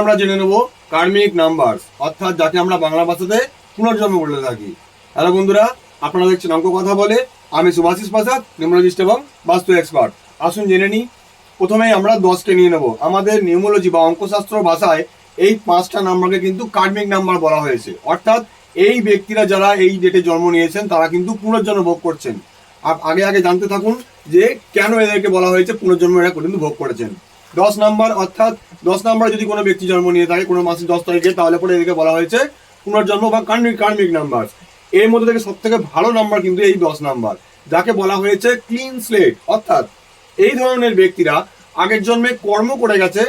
আমরা জেনে নেব কার্মিক নাম্বার, অর্থাৎ যাকে আমরা বাংলা ভাষাতে পুনর্জন্ম বলে থাকি। হ্যালো বন্ধুরা, আপনারা দেখছেন অঙ্ক কথা বলে। আমি সুভাষিস প্রসাদ নিউমোলজিস্ট এবং বাস্তু এক্সপার্ট। আসুন জেনে নিই। প্রথমেই আমরা দশকে নিয়ে নেব। আমাদের নিউমোলজি বা অঙ্কশাস্ত্র ভাষায় এই পাঁচটা নাম্বারকে কিন্তু কার্মিক নাম্বার বলা হয়েছে। অর্থাৎ এই ব্যক্তিরা যারা এই ডেটে জন্ম নিয়েছেন, তারা কিন্তু পুনর্জন্ম ভোগ করছেন। আগে আগে জানতে থাকুন যে কেন এদেরকে বলা হয়েছে পুনর্জন্ম এরা কিন্তু ভোগ করেছেন। দশ নাম্বার, অর্থাৎ দশ নাম্বার যদি কোনো ব্যক্তি জন্ম নিয়ে থাকে, কোনো মাসের দশ তারিখে, তাহলে পরে এদেরকে বলা হয়েছে পুনর্জন্ম বা কার্মিক কার্মিক নাম্বার। এর মধ্যে থেকে সব থেকে ভালো নাম্বার কিন্তু এই দশ নাম্বার, যাকে বলা হয়েছে ক্লিন স্লেট অর্থাৎ এই ধরনের ব্যক্তিরা আগের জন্মে কর্ম করে গেছে,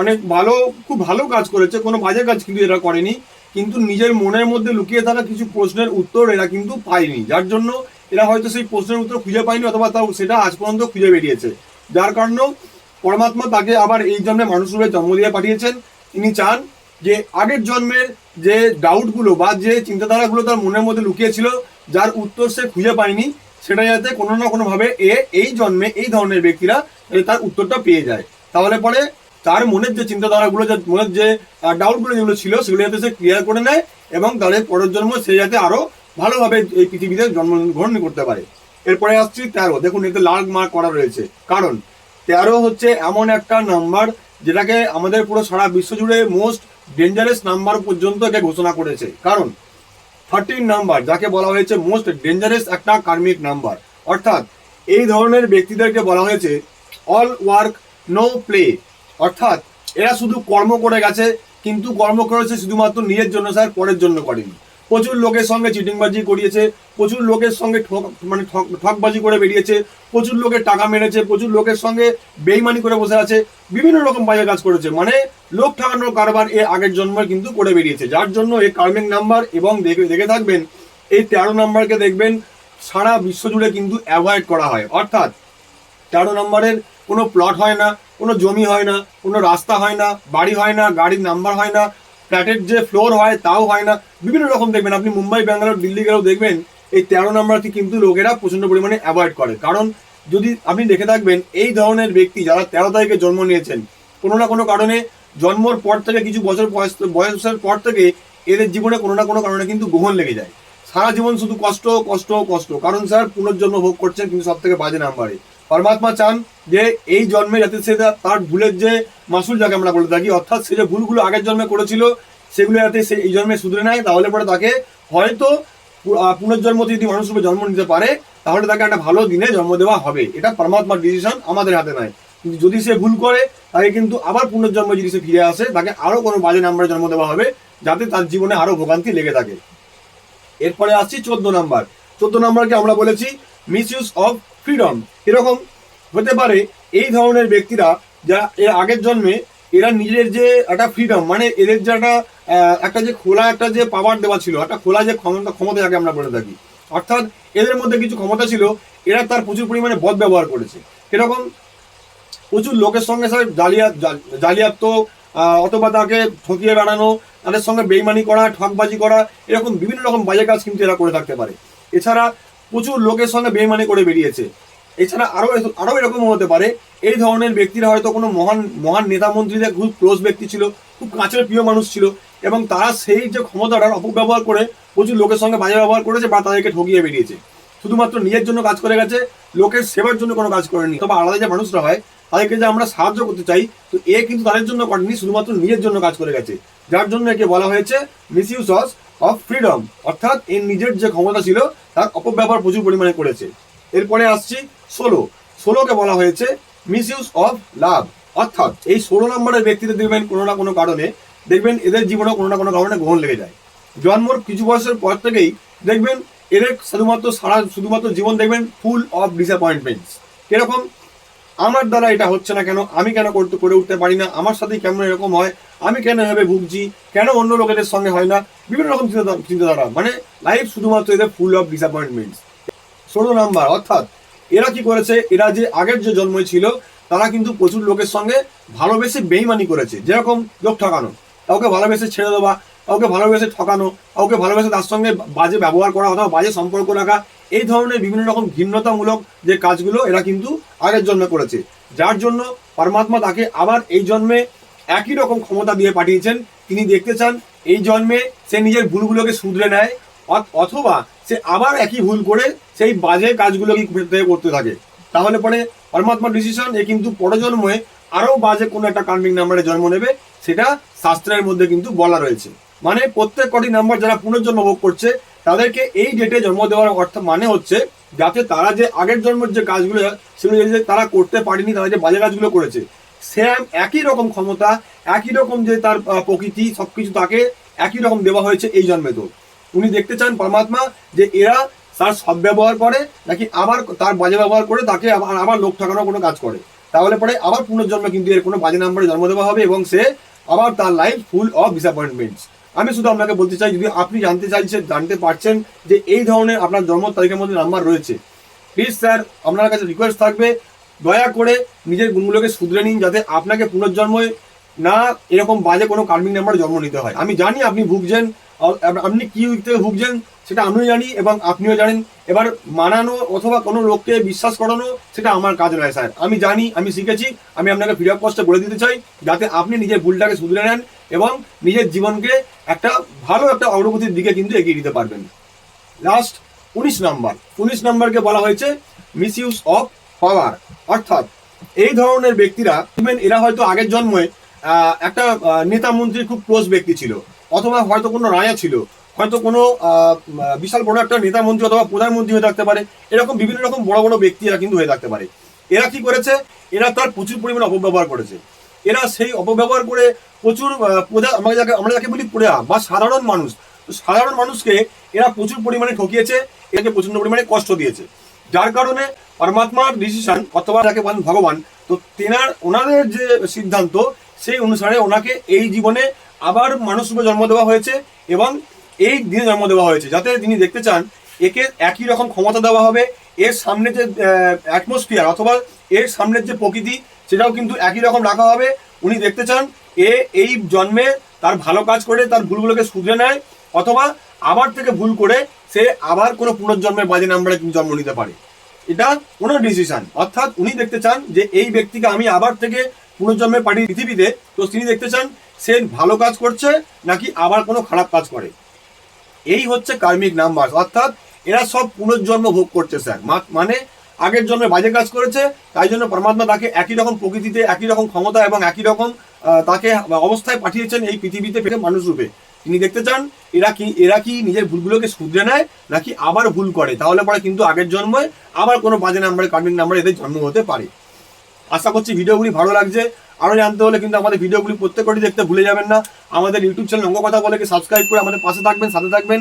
অনেক ভালো, খুব ভালো কাজ করেছে, কোনো বাজে কাজ কিন্তু এরা করেনি, কিন্তু নিজের মনের মধ্যে লুকিয়ে থাকা কিছু প্রশ্নের উত্তর এরা কিন্তু পায়নি। যার জন্য এরা হয়তো সেই প্রশ্নের উত্তর খুঁজে পায়নি, অথবা তাও সেটা আজ পর্যন্ত খুঁজে বেরিয়েছে। যার কারণেও পরমাত্মা তাকে আবার এই জন্মে মানুষ রূপে জন্ম দিয়ে পাঠিয়েছেন। তিনি চান যে আগের জন্মের যে ডাউটগুলো বা যে চিন্তাধারাগুলো তার মনের মধ্যে লুকিয়েছিল যার উত্তর সে খুঁজে পায়নি, সেটা যাতে কোনো না কোনোভাবে এ, এই জন্মে এই ধরনের ব্যক্তিরা তার উত্তরটা পেয়ে যায়। তাহলে পরে তার মনের যে চিন্তাধারাগুলো, যে মনের যে ডাউটগুলো যেগুলো ছিল, সেগুলো যাতে সে ক্লিয়ার করে নেয় এবং তাদের পরের জন্ম সে যাতে আরও ভালোভাবে এই পৃথিবীতে জন্মগ্রহণ করতে পারে। এরপরে আসছি তেরো। দেখুন, এতে লাল মার্ক করা রয়েছে। কারণ তেরো হচ্ছে এমন একটা নাম্বার যেটাকে আমাদের পুরো সারা বিশ্ব জুড়ে মোস্ট ডেঞ্জারাস নাম্বার পর্যন্ত একে ঘোষণা করেছে। কারণ থার্টিন নাম্বার যাকে বলা হয়েছে মোস্ট ডেঞ্জারাস একটা কার্মিক নাম্বার অর্থাৎ এই ধরনের ব্যক্তিদেরকে বলা হয়েছে অল ওয়ার্ক নো প্লে অর্থাৎ এরা শুধু কর্ম করে গেছে, কিন্তু কর্ম করেছে শুধুমাত্র নিজের জন্য স্যার, পরের জন্য করেনি। প্রচুর লোকের সঙ্গে চিটিংবাজি করিয়েছে, প্রচুর লোকের সঙ্গে ঠক মানে ঠক, ঠকবাজি করে বেরিয়েছে, প্রচুর লোকের টাকা মেরেছে, প্রচুর লোকের সঙ্গে বেইমানি করে বসে আছে, বিভিন্ন রকম বাজে কাজ করেছে। মানে লোক ঠকানোর কারবার এ আগের জন্মে কিন্তু করে বেরিয়েছে। যার জন্য এই কার্মিক নাম্বার এবং দেখে দেখে থাকবেন, এই তেরো নাম্বারকে দেখবেন, সারা বিশ্ব জুড়ে কিন্তু অ্যাভয়েড করা হয়। অর্থাৎ তেরো নম্বরের কোনো প্লট হয় না, কোনো জমি হয় না, কোনো রাস্তা হয় না, বাড়ি হয় না, গাড়ির নাম্বার হয় না ফ্ল্যাটের যে ফ্লোর হয়, তাও হয় না। বিভিন্ন রকম দেখবেন, আপনি মুম্বাই, ব্যাঙ্গালোর, দিল্লি গেলেও দেখবেন, এই তেরো নম্বরকে কিন্তু লোকেরা প্রচণ্ড পরিমাণে অ্যাভয়েড করে। কারণ যদি আপনি দেখে থাকবেন, এই ধরনের ব্যক্তি যারা তেরো তারিখে জন্ম নিয়েছেন, কোনো না কোনো কারণে জন্মর পর থেকে, কিছু বছর বয়স, বয়সের পর থেকে এদের জীবনে কোনো না কোনো কারণে কিন্তু গ্রহণ লেগে যায়। সারা জীবন শুধু কষ্ট কষ্ট কষ্ট। কারণ স্যার, পুনর্জন্ম ভোগ করছেন কিন্তু সব থেকে বাজে নাম্বারে পরমাত্মা চান যে এই জন্মে যাতে সে তার- ভুলের যে মাসুল যাকে আমরা বলে থাকি, অর্থাৎ সে যে ভুলগুলো আগের জন্মে করেছিল, সেগুলো যাতে সে এই জন্মে শুধরে নেয়, তাহলে পরে তাকে হয়তো পুনর্জন্ম যদি মানুষ রূপে জন্ম নিতে পারে, তাহলে তাকে একটা ভালো দিনে জন্ম দেওয়া হবে। এটা পরমাত্মার ডিসিশন আমাদের হাতে নয় কিন্তু যদি সে ভুল করে, তাকে কিন্তু আবার পুনর্জন্ম যদি সে ফিরে আসে, তাকে আরও কোনো বাজে নাম্বারে জন্ম দেওয়া হবে, যাতে তার জীবনে আরও ভোগান্তি লেগে থাকে। এরপরে আসছি চোদ্দ নাম্বার। চোদ্দ নাম্বারকে আমরা বলেছি মিসইউজ অফ ফ্রিডম এরকম হতে পারে এই ধরনের ব্যক্তিরা যারা এর আগের জন্মে এরা নিজের যে একটা ফ্রিডম মানে এদের যে একটা একটা যে খোলা, একটা যে পাওয়ার দেওয়া ছিল, একটা খোলা যে ক্ষমতা ক্ষমতা যাকে আমরা বলে থাকি। অর্থাৎ এদের মধ্যে কিছু ক্ষমতা ছিল, এরা তার প্রচুর পরিমাণে বদ ব্যবহার করেছে। এরকম প্রচুর লোকের সঙ্গে স্যার জালিয়াত জা- জালিয়াত অথবা তাকে ঠকিয়ে বেড়ানো, তাদের সঙ্গে বেইমানি করা, ঠকবাজি করা, এরকম বিভিন্ন রকম বাজে কাজ কিন্তু এরা করে থাকতে পারে। এছাড়া প্রচুর লোকের সঙ্গে বেইমানি করে বেরিয়েছে। এছাড়া আরও আরও এরকম হতে পারে, এই ধরনের ব্যক্তিরা হয়তো কোনো মহান মহান নেতা মন্ত্রীদের খুব ক্লোজ ব্যক্তি ছিল, খুব কাছের প্রিয় মানুষ ছিল, এবং তারা সেই যে ক্ষমতাটার অপব্যবহার করে প্রচুর লোকের সঙ্গে বাজে ব্যবহার করেছে বা তাদেরকে ঠকিয়ে বেরিয়েছে। শুধুমাত্র নিজের জন্য কাজ করে গেছে, লোকের সেবার জন্য কোনো কাজ করেনি। তবে আলাদা যে মানুষরা হয়, তাদেরকে যে আমরা সাহায্য করতে চাই, তো এ কিন্তু তাদের জন্য করেনি, শুধুমাত্র নিজের জন্য কাজ করে গেছে। যার জন্য একে বলা হয়েছে মিস মিসইউজ অফ ফ্রিডম অর্থাৎ এর নিজের যে ক্ষমতা ছিল, তার অপব্যবহার প্রচুর পরিমাণে করেছে। এরপরে আসছি ষোলো। ষোলোকে বলা হয়েছে মিসইউজ অফ লাভ অর্থাৎ এই ষোলো নম্বরের ব্যক্তিদের দেখবেন কোনো না কোনো কারণে, দেখবেন এদের জীবনে কোনো না কোনো কারণে গ্রহণ লেগে যায়। জন্মর কিছু বয়সের পর থেকেই দেখবেন এদের শুধুমাত্র সারা, শুধুমাত্র জীবন দেখবেন ফুল অফ ডিসঅ্যাপয়েন্টমেন্টস কীরকম? আমার দ্বারা এটা হচ্ছে না কেন? আমি কেন করতে, করে উঠতে পারি না? আমার সাথে কেমন এরকম হয়? আমি কেন এভাবে ভুগছি? কেন অন্য লোকেদের সঙ্গে হয় না? বিভিন্ন রকম চিন্তাধারা। মানে লাইফ শুধুমাত্র এদের ফুল অফ ডিসঅ্যাপয়েন্টমেন্টস ষোলো নাম্বার, অর্থাৎ এরা কি করেছে? এরা যে আগের যে জন্মই ছিল, তারা কিন্তু প্রচুর লোকের সঙ্গে ভালোবেসে বেইমানি করেছে। যেরকম লোক ঠকানো। কাউকে ভালোবেসে ছেড়ে দেওয়া কাউকে ভালোবেসে ঠকানো, কাউকে ভালোবেসে তার সঙ্গে বাজে ব্যবহার করা অথবা বাজে সম্পর্ক রাখা, এই ধরনের বিভিন্ন রকম ঘৃণ্যতামূলক যে কাজগুলো এরা কিন্তু আগের জন্মে করেছে। যার জন্য পরমাত্মা তাকে আবার এই জন্মে একই রকম ক্ষমতা দিয়ে পাঠিয়েছেন। তিনি দেখতে চান এই জন্মে সে নিজের ভুলগুলোকে শুধরে নেয়, অথ- অথবা সে আবার একই ভুল করে সেই বাজে কাজগুলোকে থেকে করতে থাকে। তাহলে পরে পরমাত্মা ডিসিশন এ কিন্তু পরজন্মে আরও বাজে কোনো একটা কার্মিক নাম্বারে জন্ম নেবে, সেটা শাস্ত্রের মধ্যে কিন্তু বলা রয়েছে। মানে প্রত্যেক কটি নাম্বার যারা পুনর্জন্ম ভোগ করছে, তাদেরকে এই ডেটে জন্ম দেওয়ার অর্থ মানে হচ্ছে যাতে তারা যে আগের জন্মের যে কাজগুলো সেগুলো যদি তারা করতে পারেনি, তারা যে বাজে কাজগুলো করেছে সেম একই রকম ক্ষমতা, একই রকম যে তার প্রকৃতি, সবকিছু তাকে একই রকম দেওয়া হয়েছে এই জন্মে তো। উনি দেখতে চান পরমাত্মা যে এরা তার সব ব্যবহার করে নাকি আবার তার বাজে ব্যবহার করে তাকে আবার আবার লোক ঠকানোর কোনো কাজ করে। তাহলে পরে আবার পুনর্জন্মে কিন্তু এর কোনো বাজে নাম্বারে জন্ম দেওয়া হবে এবং সে আবার তার লাইফ ফুল অফ ডিসঅ্যাপয়েন্টমেন্টস আমি শুধু আপনাকে বলতে চাই, যদি আপনি জানতে চাইছেন জানতে পারছেন যে এই ধরনের আপনার জন্ম তারিখের মধ্যে নাম্বার রয়েছে প্লিজ স্যার আপনার কাছে রিকোয়েস্ট থাকবে, দয়া করে নিজের গুণগুলোকে শুধরে নিন যাতে আপনাকে পুনর্জন্মে না এরকম বাজে কোনো কার্মিক নাম্বার জন্ম নিতে হয়। আমি জানি আপনি ভুগছেন আপনি কি থেকে ভুগছেন সেটা আমিও জানি এবং আপনিও জানেন। এবার মানানো অথবা কোনো লোককে বিশ্বাস করানো সেটা আমার কাজ নয় স্যার আমি জানি, আমি শিখেছি, আমি আপনাকে ফ্রি অফ বলে দিতে চাই যাতে আপনি নিজের ভুলটাকে শুধরে নেন এবং নিজের জীবনকে একটা ভালো একটা অগ্রগতির দিকে কিন্তু এগিয়ে দিতে পারবেন। লাস্ট উনিশ নাম্বার। উনিশ নাম্বারকে বলা হয়েছে মিস ইউজ অফ পাওয়ার অর্থাৎ এই ধরনের ব্যক্তিরা এরা হয়তো আগের জন্মে একটা নেতা মন্ত্রীর খুব ক্লোজ ব্যক্তি ছিল, অথবা হয়তো কোনো রাজা ছিল, হয়তো কোনো বিশাল বড় একটা নেতা মন্ত্রী অথবা প্রধানমন্ত্রী হয়ে থাকতে পারে, এরকম বিভিন্ন রকম বড় বড় ব্যক্তি এরা কিন্তু হয়ে থাকতে পারে। এরা কি করেছে? এরা তার প্রচুর পরিমাণে অপব্যবহার করেছে। এরা সেই অপব্যবহার করে প্রচুর প্রজা আমরা যাকে আমরা যাকে বলি প্রজা বা সাধারণ মানুষ। সাধারণ মানুষকে এরা প্রচুর পরিমাণে ঠকিয়েছে একে প্রচণ্ড পরিমাণে কষ্ট দিয়েছে। যার কারণে পরমাত্মার ডিসিশন অথবা যাকে বলেন ভগবান, তো তেনার ওনাদের যে সিদ্ধান্ত, সেই অনুসারে ওনাকে এই জীবনে আবার মানুষ রূপে জন্ম দেওয়া হয়েছে এবং এই দিনে জন্ম দেওয়া হয়েছে, যাতে তিনি দেখতে চান একে একই রকম ক্ষমতা দেওয়া হবে। এর সামনে যে অ্যাটমসফিয়ার অথবা এর সামনের যে প্রকৃতি সেটাও কিন্তু একই রকম রাখা হবে। উনি দেখতে চান, এ এই জন্মে তার ভালো কাজ করে তার ভুলগুলোকে শুধরে নেয়, অথবা আবার থেকে ভুল করে সে আবার কোনো পুনর্জন্মের বাজে নাম্বারে জন্ম নিতে পারে। এটা ওনার ডিসিশন অর্থাৎ উনি দেখতে চান যে এই ব্যক্তিকে আমি আবার থেকে পুনর্জন্মে পাঠিয়ে পৃথিবীতে, তো তিনি দেখতে চান সে ভালো কাজ করছে নাকি আবার কোনো খারাপ কাজ করে। এই হচ্ছে কার্মিক নাম্বার। অর্থাৎ এরা সব পুনর্জন্ম ভোগ করছে, স্যার। মানে আগের জন্মে বাজে কাজ করেছে, তাই জন্য পরমাত্মা তাকে একই রকম প্রকৃতিতে, একই রকম ক্ষমতা এবং একই রকম তাকে অবস্থায় পাঠিয়েছেন এই পৃথিবীতে মানুষ রূপে। তিনি দেখতে চান, এরা কি এরা কি নিজের ভুলগুলোকে শুধরে নেয়, নাকি আবার ভুল করে? তাহলে পরে কিন্তু আগের জন্মে আবার কোনো বাজে নাম্বারে কার্মিক নাম্বারে এদের জন্ম হতে পারে। আশা করছি ভিডিওগুলি ভালো লাগছে। আরও জানতে হলে কিন্তু আমাদের ভিডিওগুলি প্রত্যেকটি দেখতে ভুলে যাবেন না। আমাদের ইউটিউব চ্যানেল অঙ্গ কথা বলে সাবস্ক্রাইব করে আমাদের পাশে থাকবেন, সাথে থাকবেন।